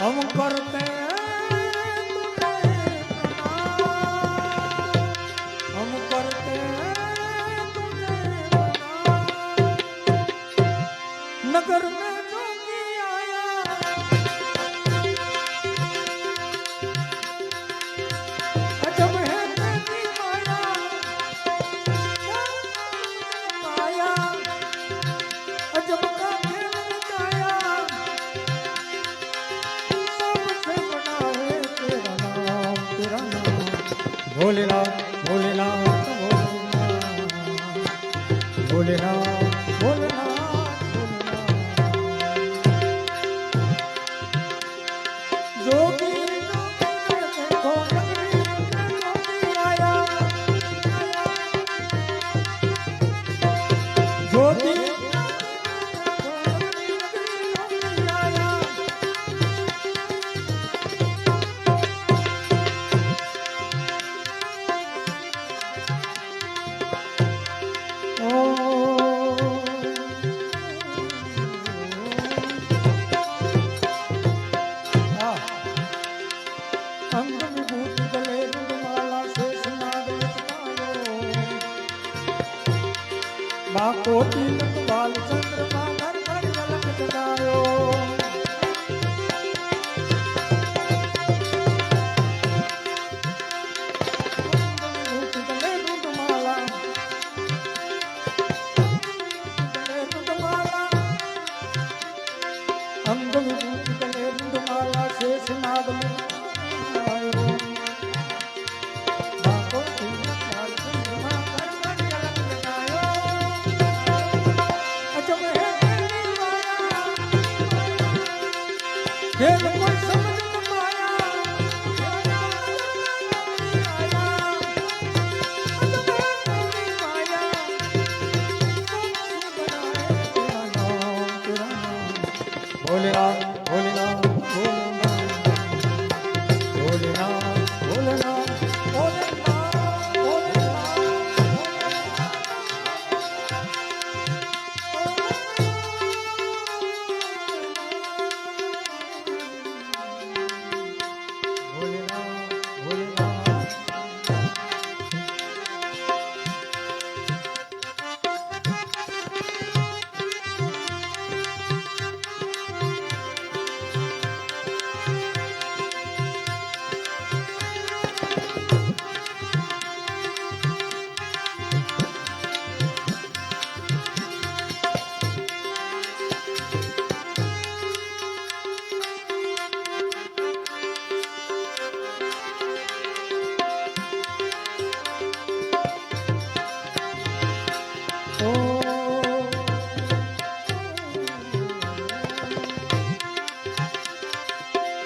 हम करते માં કોટી બાલચંદ્રમાં ઘર ઘર ઝલક જગાયો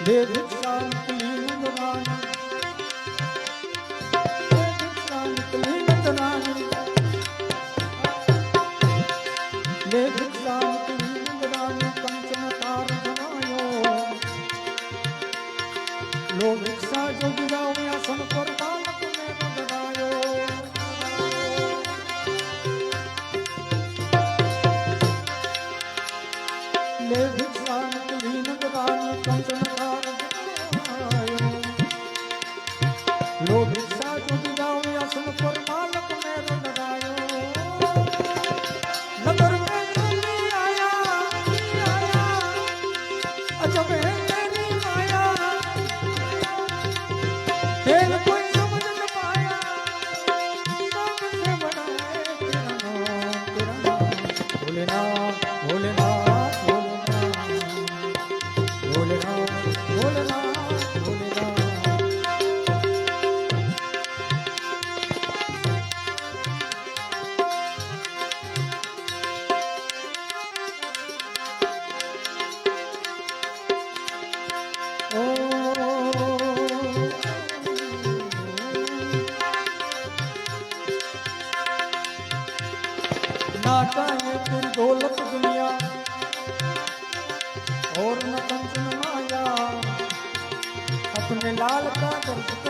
ભેદ શાંતિ લોક સાજો ગુજાવ્યા સંપર્ક काटाए तुम और न कंचन माया अपने लाल का दर्श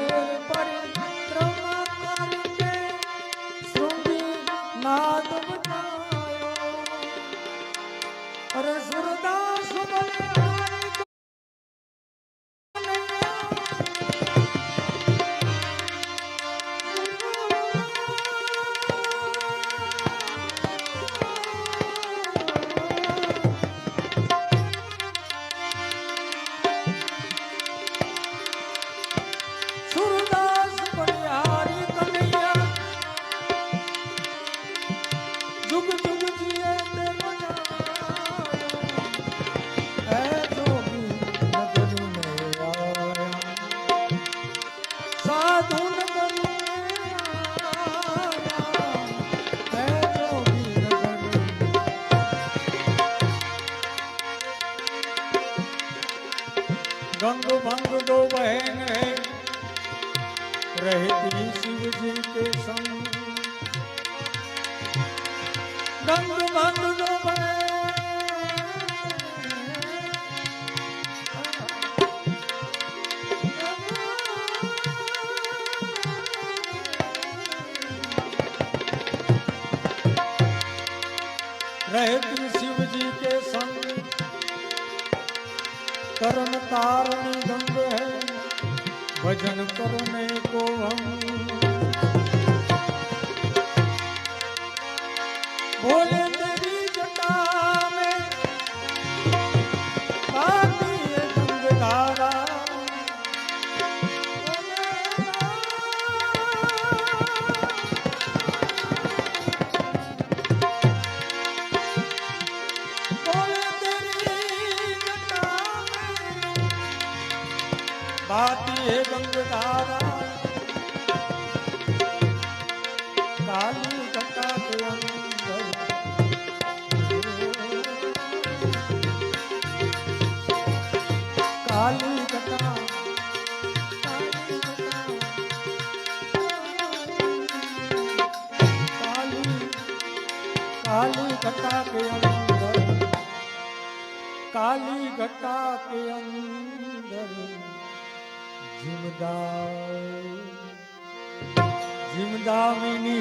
उमंग दो बहन है रहती शिव जी के संग गंग मंग दो रहती करम तारणी गंग है भजन करने को हम बोले काली घटा के अंदर जिमदा जिमदा मिनी